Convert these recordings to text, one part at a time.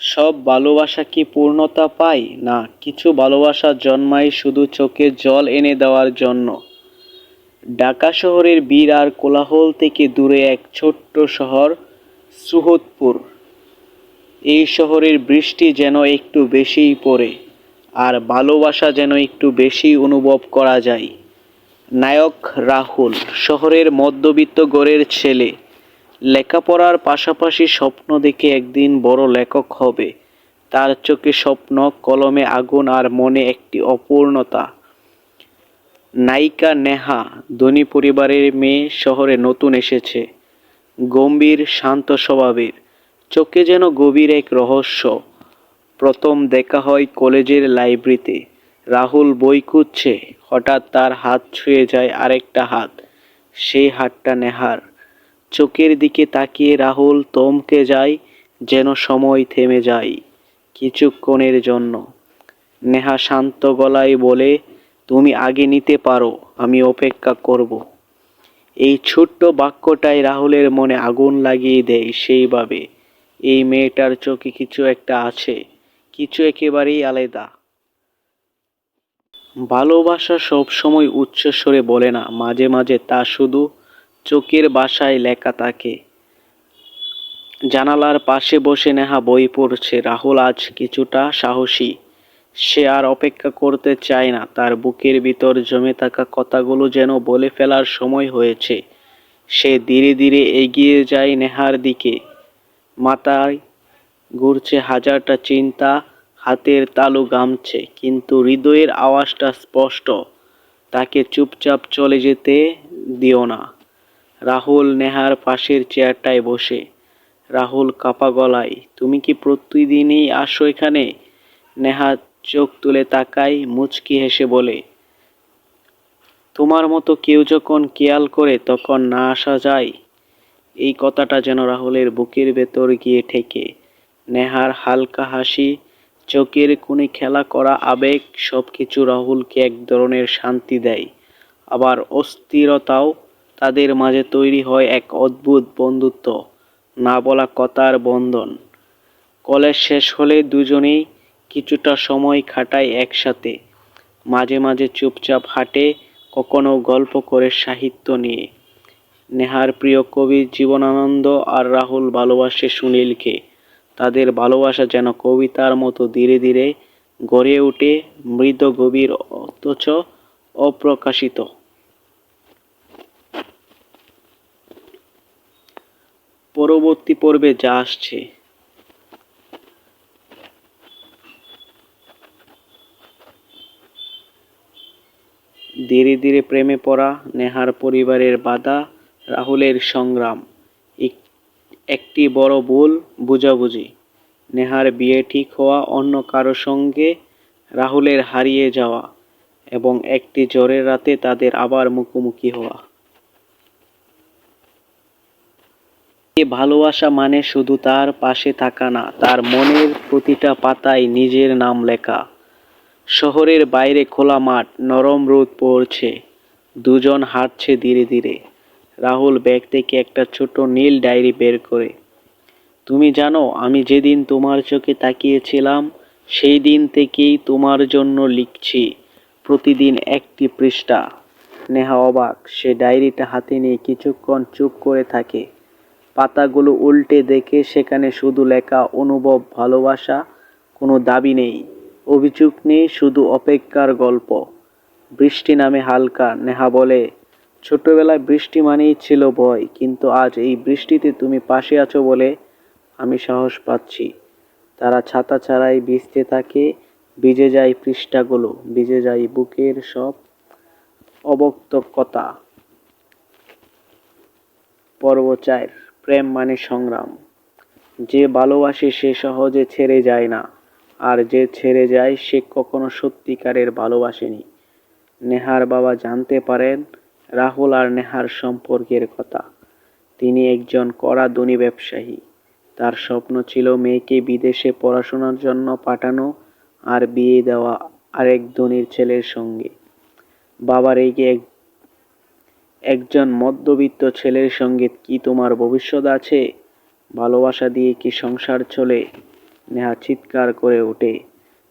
সব ভালোবাসা কি পূর্ণতা পায়? না, কিছু ভালোবাসা জন্মায় শুধু চোখে জল এনে দেওয়ার জন্য। ঢাকা শহরের বীর আর কোলাহল থেকে দূরে এক ছোট্ট শহর, সুহদপুর। এই শহরের বৃষ্টি যেন একটু বেশিই পড়ে, আর ভালোবাসা যেন একটু বেশি অনুভব করা যায়। নায়ক রাহুল, শহরের মধ্যবিত্ত গড়ের ছেলে। লেখাপড়ার পাশাপাশি স্বপ্ন দেখে একদিন বড় লেখক হবে। তার চোখে স্বপ্ন, কলমে আগুন আর মনে একটি অপূর্ণতা। নায়িকা নেহা, ধনী পরিবারের মেয়ে, শহরে নতুন এসেছে। গম্ভীর, শান্ত স্বভাবের। চোখে যেন গভীর এক রহস্য। প্রথম দেখা হয় কলেজের লাইব্রেরিতে। রাহুল বই খুঁজছে, হঠাৎ তার হাত ছুঁয়ে যায় আরেকটা হাত। সেই হাতটা নেহার। চোখের দিকে তাকিয়ে রাহুল, তমকে যায় যেন সময় থেমে যায় কিছুক্ষণের জন্য। নেহা শান্ত গলায় বলে, তুমি আগে নিতে পারো, আমি অপেক্ষা করব। এই ছোট্ট বাক্যটাই রাহুলের মনে আগুন লাগিয়ে দেয় সেইভাবে। এই মেয়েটার চোখে কিছু একটা আছে, কিছু একেবারেই আলাদা। ভালোবাসা সবসময় উচ্চস্বরে বলে না, মাঝে মাঝে তা শুধু চোখের বাসায় লেখা থাকে। জানালার পাশে বসে নেহা বই পড়ছে, রাহুল আজ কিছুটা সাহসী। সে আর অপেক্ষা করতে চায় না। তার বুকের ভিতর জমে থাকা কথাগুলো যেন বলে ফেলার সময় হয়েছে। সে ধীরে ধীরে এগিয়ে যায় নেহার দিকে। মাথায় ঘুরছে হাজারটা চিন্তা, হাতের তালু গামছে, কিন্তু হৃদয়ের আওয়াজটা স্পষ্ট। তাকে চুপচাপ চলে যেতে দিও না। রাহুল নেহার পাশের চেয়ারটায় বসে। রাহুল কাপা গলায়, তুমি কি প্রতিদিনই আসো এখানে? নেহা চোখ তুলে তাকায়, মুচকি হেসে বলে, তোমার মতো কেউ যখন কেয়াল করে তখন না আসা যায়। এই কথাটা যেন রাহুলের বুকের ভেতর গিয়ে ঠেকে। নেহার হালকা হাসি, চোখের কোণে খেলা করা আবেগ সব কিছু রাহুলকে এক ধরনের শান্তি দেয়। আবার অস্থিরতাও তাদের মাঝে তৈরি হয় এক অদ্ভুত বন্ধুত্ব। না বলা কথার বন্ধন। কলেজ শেষ হলে দুজনেই কিছুটা সময় খাটায় একসাথে। মাঝে মাঝে চুপচাপ হাঁটে, কখনো গল্প করে সাহিত্য নিয়ে। নেহার প্রিয় কবি জীবনানন্দ আর রাহুল ভালোবাসে সুনীলকে। তাদের ভালোবাসা যেন কবিতার মতো ধীরে ধীরে গড়ে ওঠে মৃদ গভীর অথচ অপ্রকাশিত। পরবর্তী পর্বে যা আসছে। ধীরে ধীরে প্রেমে পড়া নেহার পরিবারের বাধা, রাহুলের সংগ্রাম। এক- একটি বড় ভুল বুঝাবুঝি। নেহার বিয়ে ঠিক হওয়া অন্য কারও সঙ্গে রাহুলের হারিয়ে যাওয়া এবং একটি জ্বরের রাতে তাদের আবার মুখোমুখি হওয়া। ভালোবাসা মানে শুধু তার পাশে থাকা না, তার মনের প্রতিটা পাতায় নিজের নাম লেখা। শহরের বাইরে খোলা মাঠ, নরম রোদ পড়ছে, দুজন হাঁটছে ধীরে ধীরে। রাহুল ব্যাগ থেকে একটা ছোট নীল ডায়েরি বের করে। তুমি জানো, আমি যেদিন তোমার চোখে তাকিয়েছিলাম সেই দিন থেকেই তোমার জন্য লিখছি, প্রতিদিন একটি পৃষ্ঠা। নেহা অবাক, সে ডায়েরিটা হাতে নিয়ে কিছুক্ষণ চুপ করে থাকে। পাতাগুলো উল্টে দেখে সেখানে শুধু লেখা অনুভব, ভালোবাসা, কোনো দাবি নেই। অভিযোগ নেই, শুধু অপেক্ষার গল্প। বৃষ্টি নামে হালকা, নেহা বলে, ছোটবেলায় বৃষ্টি মানেই ছিল ভয়, কিন্তু আজ এই বৃষ্টিতে তুমি পাশে আছো বলে আমি সাহস পাচ্ছি। তারা ছাতা ছাড়াই ভিজতে থাকে, ভিজে যায় পৃষ্ঠাগুলো, ভিজে যায় বুকের সব অবক্ত কথা পর্ব চার। প্রেম মানে সংগ্রাম। যে ভালোবাসে সে সহজে ছেড়ে যায় না, আর যে ছেড়ে যায় সে কখনো সত্যিকারের ভালোবাসেনি। নেহার বাবা জানতে পারেন, রাহুল আর নেহার সম্পর্কের কথা। তিনি একজন কড়া ধনী ব্যবসায়ী। তার স্বপ্ন ছিল মেয়েকে বিদেশে পড়াশোনার জন্য পাঠানো আর বিয়ে দেওয়া আরেক ধনীর ছেলের সঙ্গে। বাবার রেগে এক একজন মধ্যবিত্ত ছেলের সঙ্গে কি তোমার ভবিষ্যৎ আছে? ভালোবাসা দিয়ে কি সংসার চলে? নেহা চিৎকার করে ওঠে,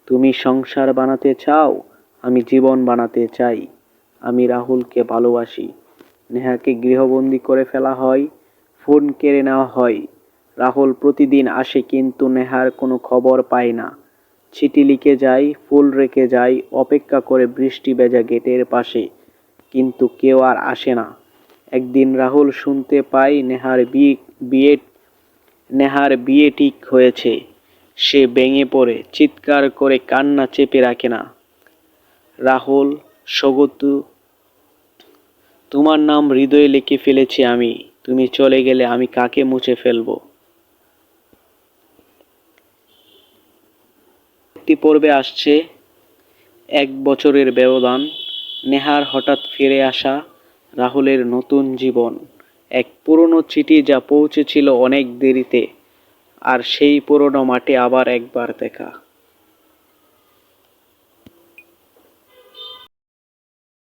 তুমি সংসার বানাতে চাও? আমি জীবন বানাতে চাই। আমি রাহুলকে ভালোবাসি। নেহাকে গৃহবন্দী করে ফেলা হয়, ফোন কেড়ে নেওয়া হয়। রাহুল প্রতিদিন আসে কিন্তু নেহার কোনো খবর পায় না। চিঠি লিখে যায়, ফুল রেখে যায়, অপেক্ষা করে বৃষ্টি ভেজা গেটের পাশে। কিন্তু কেউ আর আসে না। একদিন রাহুল শুনতে পায় নেহার বিয়ে বিয়ে নেহার বিয়ে ঠিক হয়েছে। সে ভেঙে পড়ে, চিৎকার করে কান্না চেপে রাখে না। রাহুল, সগতু, তোমার নাম হৃদয়ে লিখে ফেলেছি আমি। তুমি চলে গেলে আমি কাকে মুছে ফেলব? পর্বে আসছে এক বছরের ব্যবধান। নেহার হঠাৎ ফিরে আসা রাহুলের নতুন জীবন। এক পুরনো চিঠি যা পৌঁছেছিল অনেক দেরিতে, আর সেই পুরনো মাঠে আবার একবার দেখা।